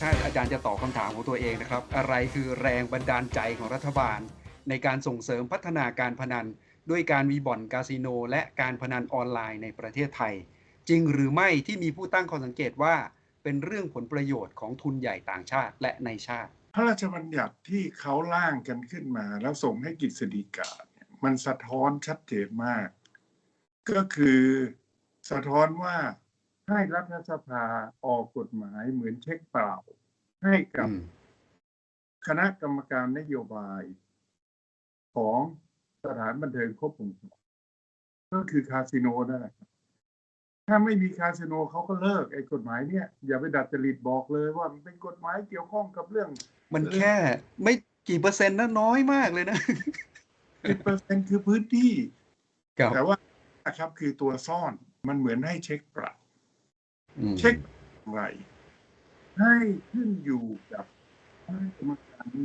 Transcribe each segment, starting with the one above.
ถ้าอาจารย์จะตอบคำถามของตัวเองนะครับ อะไรคือแรงบันดาลใจของรัฐบาล ในการส่งเสริมพัฒนาการพนัน ด้วยการมีบ่อนคาสิโน และการพนันออนไลน์ในประเทศไทย จริงหรือไม่ที่มีผู้ตั้งข้อสังเกตว่าเป็นเรื่องผลประโยชน์ของทุนใหญ่ต่างชาติและในชาติ พระราชบัญญัติที่เขาร่างกันขึ้นมา แล้วส่งให้กฤษฎีกามันสะท้อนชัดเจนมาก ก็คือสะท้อนว่า ให้รัฐสภาออกกฎหมายเหมือนเช็คเปล่า ให้กับอืมคณะกรรมการนโยบายของสถานบันเทิงครบวงจรก็คือคาสิโนนั่นแหละครับถ้าไม่มีคาสิโนเขาก็เลิกไอ้กฎหมายเนี่ยอย่าไปดัดจริตบอกเลยว่ามันเป็นกฎหมายเกี่ยวข้องกับเรื่อง มันแค่ไม่กี่เปอร์เซ็นต์นะน้อยมากเลยนะสิบเปอร์เซ็นคือพื้นที่ครับแต่ว่านะครับคือตัวซ่อนมันเหมือนให้เช็คปรับอืม เช็คไรให้ขึ้นอยู่กับคณะกรรมการน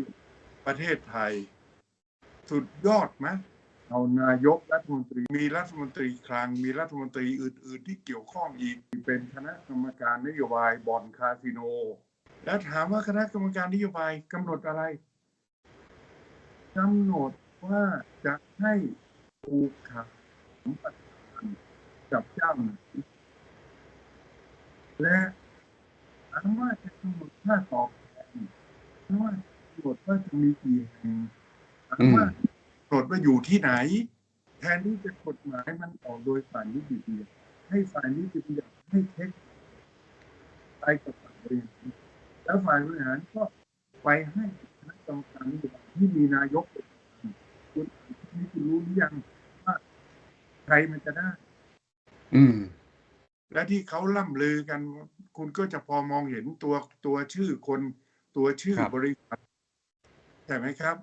ประเทศไทย สุดยอดไหมเอานายกรัฐมนตรีมีรัฐมนตรีคลังมีรัฐมนตรีอื่น ๆ ที่เกี่ยวข้องอีกเป็นคณะกรรมการนโยบายบ่อนคาสิโน แล้วถามว่าคณะกรรมการนโยบายกำหนดอะไรกำหนดว่าจะให้ผูกขาดสมปทานกับเจ้าหน้าที่ และถามว่าจะกำหนดค่าตอบแทนถามว่ากำหนดว่าจะมีกี่แห่งถามว่ากำหนดว่าอยู่ที่ไหน แทนที่จะกฎหมายมันออกโดยฝ่ายนิติบัญญัติให้ฝ่ายนิติบัญญัติให้เช็คไปกับฝ่ายบริหารแล้วฝ่ายบริหารก็ไปให้คณะกรรมการนโยบายที่มีนายกเป็นคุณนี่คุณรู้หรือยังว่าใครมันจะได้ อืม และที่เขาล่ำลือกัน คุณก็จะพอมองเห็นตัวตัวชื่อคนตัวชื่อครับบริษัทใช่ไหมครับ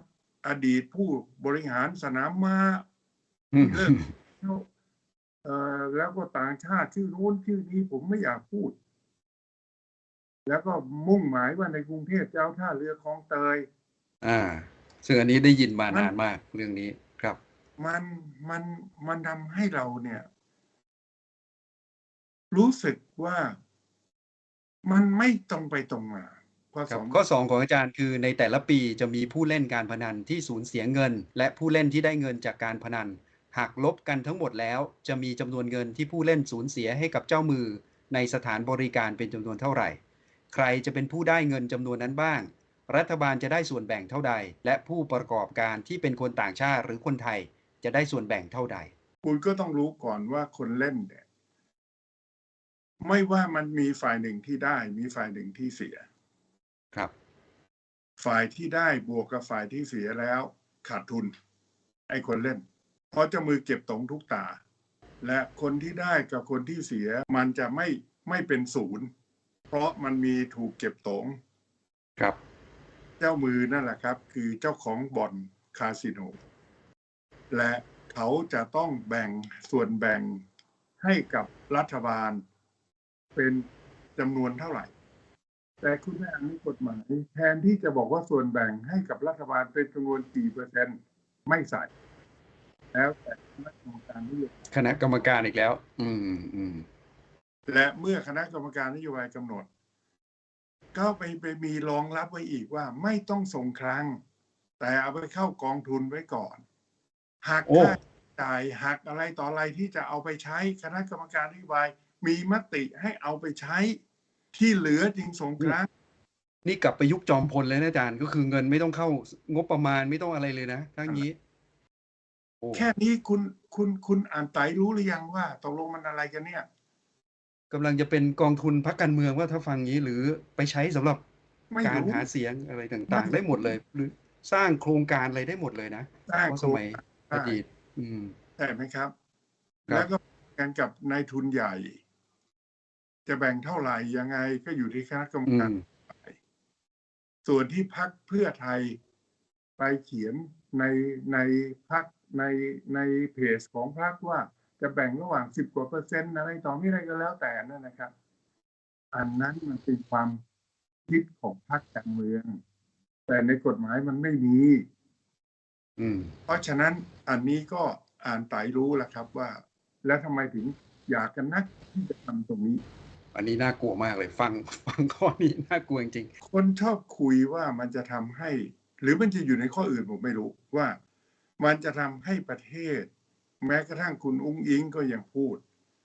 อดีตผู้บริหารสนามม้าอืมเลิกเอ่อแล้วก็ต่างชาติชื่อนู้นชื่อนี้ผมไม่อยากพูด แล้วก็มุ่งหมายว่าในกรุงเทพจะเอาท่าเรือคลองเตย อ่า ซึ่งอันนี้ได้ยินมานานมากเรื่องนี้ครับ มันมันมันทำให้เราเนี่ย รู้สึกว่ามันไม่ตรงไปตรงมาข้อคสรับองข้อ2ของอาจารย์คือในแต่ละปีจะมีผู้เล่นการพนันที่สูญเสียเงิน และผู้เล่นที่ได้เงินจากการพนัน หากลบกันทั้งหมดแล้ว จะมีจำนวนเงินที่ผู้เล่นสูญเสียให้กับเจ้ามือ ในสถานบริการเป็นจำนวนเท่าไหร่ ใครจะเป็นผู้ได้เงินจำนวนนั้นบ้าง รัฐบาลจะได้ส่วนแบ่งเท่าใด และผู้ประกอบการที่เป็นคนต่างชาติหรือคนไทย จะได้ส่วนแบ่งเท่าใด คุณก็ต้องรู้ก่อนว่าคนเล่นเนี่ย ไม่ว่ามันมีฝ่ายหนึ่งที่ได้ มีฝ่ายหนึ่งที่เสีย ครับ ฝ่ายที่ได้บวกกับฝ่ายที่เสียแล้ว ขาดทุน ไอ้คนเล่น เพราะเจะมือเก็บตรงทุกตา และคนที่ได้กับคนที่เสียมันจะไม่ไม่เป็นศูนย์ เพราะมันมีถูกเก็บตรงครับ เจ้ามือนั่นแหละครับ คือเจ้าของบ่อนคาสิโน และเขาจะต้องแบ่งส่วนแบ่งให้กับรัฐบาล เป็นจำนวนเท่าไหร่ แต่คุณแม่อันนี้กฎหมายแทนที่จะบอกว่าส่วนแบ่งให้กับรัฐบาลเป็นจำนวนกี่เปอร์เซ็นต์ไม่ใส่ แล้วแต่คณะกรรมการนโยบายคณะกรรมการอีกแล้ว อืมอืมและเมื่อคณะกรรมการนโยบายกำหนด ก็ไปไปมีรองรับไว้อีกว่าไม่ต้องส่งครั้ง แต่เอาไปเข้ากองทุนไว้ก่อนหักโอ้ค่าใช้จ่ายหักอะไรต่ออะไรที่จะเอาไปใช้คณะกรรมการนโยบาย มีมติให้เอาไปใช้ที่เหลือจึงส่งครั้งนี่กลับไปยุคจอมพลเลยนะอาจารย์ก็คือเงินไม่ต้องเข้างบประมาณไม่ต้องอะไรเลยนะทั้งนี้โอ้แค่นี้คุณคุณคุณอ่านไตรู้หรือยังว่าตกลงมันอะไรกันเนี่ยกำลังจะเป็นกองทุนพักการเมืองว่าถ้าฟังงี้หรือไปใช้สำหรับไม่การรู้หาเสียงอะไรต่างไม่ๆได้หมดเลย หรือสร้างโครงการอะไรได้หมดเลยนะสร้างเพราะโคสรงมัยการอดีต อืมใช่ไหมครับครับ แล้วก็กันกับนายทุนใหญ่ จะแบ่งเท่าไหร่ยังไงก็อยู่ที่คณะกรรมอืการมส่วนที่พักเพื่อไทยไปเขียนในในพักในในเพจของพักว่าจะแบ่งระหว่างสิบกว่าเปอร์เซ็นต์อะไรต่อไม่อะไรก็แล้วแต่นั่นนะครับ อันนั้นมันเป็นความคิดของพรรคการเมือง แต่ในกฎหมายมันไม่มีอืมเพราะฉะนั้นอันนี้ก็อ่านไตรู้แล้วครับว่า แล้วทำไมถึงอยากกันนักที่จะทำตรงนี้ อันนี้น่ากลัวมากเลยฟังฟังข้อนี้น่ากลัวจริงคนชอบคุยว่ามันจะทำให้ หรือมันจะอยู่ในข้ออื่นผมไม่รู้ว่า มันจะทำให้ประเทศ แม้กระทั่งคุณอุ้งอิงก็ยังพูด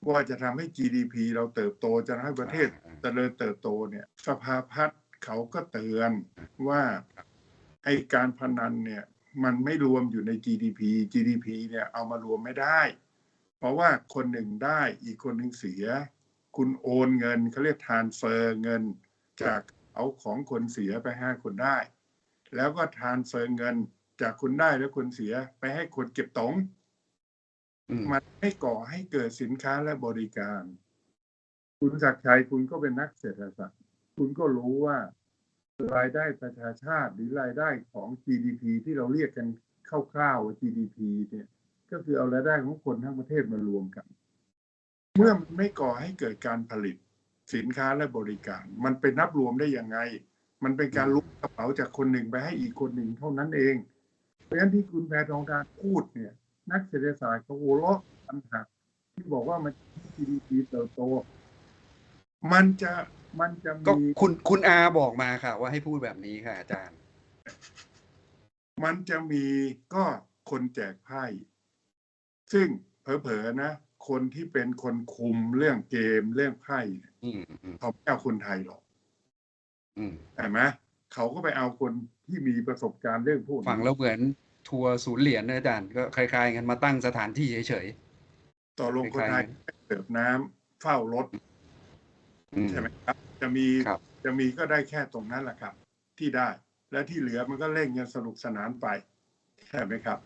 ว่าจะทำให้ GDP เราเติบโตจะทำให้ประเทศเจริญเติบโตเนี่ยสภาพัฒน์เขาก็เตือนว่าไอการพนันเนี่ยมันไม่รวมอยู่ใน GDP GDP เนี่ยเอามารวมไม่ได้ เพราะว่าคนหนึ่งได้อีกคนหนึ่งเสีย คุณโอนเงินเขาเรียกทานเฟอร์เงินจากเอาของคนเสียไปให้คนได้ แล้วก็ทานเฟอร์เงินจากคนได้แล้วคนเสียไปให้คนเก็บตงๆอืมมันให้ก่อให้เกิดสินค้าและบริการ คุณศักดิ์ชัยคุณก็เป็นนักเศรษฐศาสตร์คุณก็รู้ว่ารายได้ประชาชาติหรือรายได้ของ GDP ที่เราเรียกกันคร่าวๆว่า GDP เนี่ย ก็คือเอารายได้ของคนทั้งประเทศมารวมกัน เมื่อมันไม่ก่อให้เกิดการผลิตสินค้าและบริการ มันเป็นนับรวมได้ยังไง มันเป็นการลุกกระเป๋าจากคนหนึ่งไปให้อีกคนหนึ่งเท่านั้นเอง เพราะฉะนั้นที่คุณแพทองทานพูดเนี่ย นักเศรษฐศาสตร์เขาหัวเราะปัญหาที่บอกว่ามัน GDP เติบโต มันจะมันจะก็มีคุณคุณอาบอกมาค่ะ ว่าให้พูดแบบนี้ค่ะ อาจารย์ มันจะมีก็คนแจกไพ่ซึ่งเผลอๆนะ คนที่เป็นคนคุมเรื่องเกมเรื่องไพ่เนี่ยอืมอืมเขาไม่เอาคนไทยหรอกอืมใช่ไหมเขาก็ไปเอาคนที่มีประสบการณ์เรื่องพวกนี้ฟังแล้วเหมือนทัวร์ศูนย์เหรียญนะอาจารย์ก็คล้ายๆกันมาตั้งสถานที่เฉยต่อลงคนไทยเสิร์ฟน้ำเฝ้ารถๆอืมใช่ไหมครับ จะมีครับจะมีก็ได้แค่ตรงนั้นแหละครับ ที่ได้ และที่เหลือมันก็เล่นกันสนุกสนานไปใช่ไหมครับ